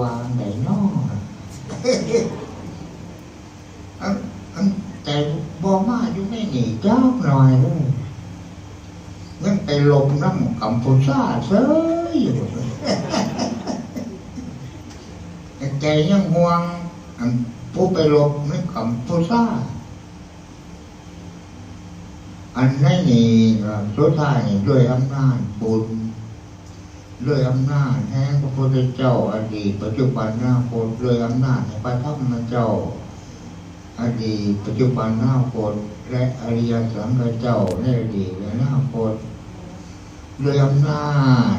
วางไหนนอกอันอันแต่บอมาอยู่ไม่หนีเจ้าหน่อยเลยงั้นไปหลบน้ำกัมพูชาเซ้ยอยู่ใจยังห่วงอันผู้ไปหลบน้ำกัมพูชาอันนี้นี่สุดท้ายด้วยอำนาจบุญ ด้วยอำนาจแห่งพระพุทธเจ้าอดีตปัจจุบันอนาโคตด้วยอำนาจแห่งพระธรรมเจ้า อดีตปัจจุบันอนาโคตและอริยสังฆเจ้าในอดีตและอนาโคตด้วยอำนาจ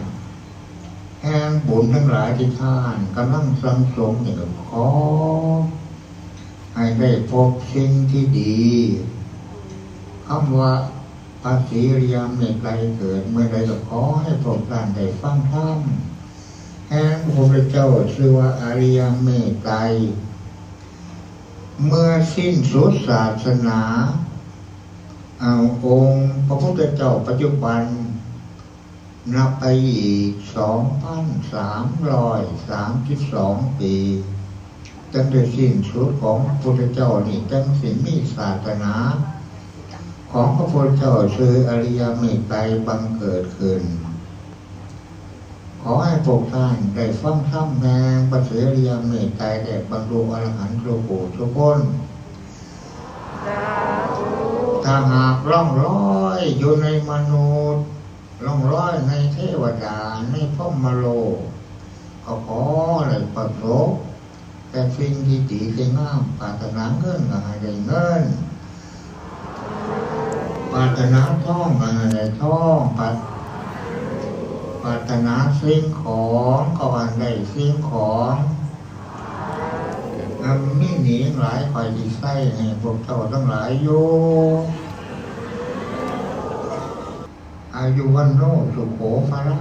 แห่งบุญทั้งหลายที่ท่านกำลังสังสมเนี่ยขอให้ได้พบสิ่งที่ดีคำว่า ระศรีริยเมตไตรเกิด เมื่อใดก็ขอให้พวกท่านได้ฟังธรรมแห่งพระพุทธเจ้าชื่อว่าอริยเมตไตรเมื่อสิ้นสุดศาสนาเอาองค์พระพุทธเจ้าปัจจุบัน นับไปอีกสองพันสามร้อยสามสิบสองปีตั้งแต่สิ้นสุดของพระพุทธเจ้านี่ตั้งสิ้นมีศาสนา ของพระพุทธเจ้าคืออริยเมตไตรบังเกิดขึ้น ขอให้พวกท่านได้ฟังธรรมแนงพระเสริยเมตไตรได้บรรลุอรหันต์ทุกผู้ทุกคนถ้าหากร่องร้อยอยู่ในมนุษย์ร่องร้อยในเทวดาในพรหมโลก็ขอให้ประสบแต่สิ่งที่ดีที่งามปรารถนาเงินก็ให้ได้เงิน ปรารถนาท่องก็ให้ไรท่องปรารปรารถนาสิ่งของก็วันได้สิ่งของนำนนี้หนีหลายคอยดีไส้ให้พวกเจ้าทั้งหลายโยอายุวันโนสุโขภะละ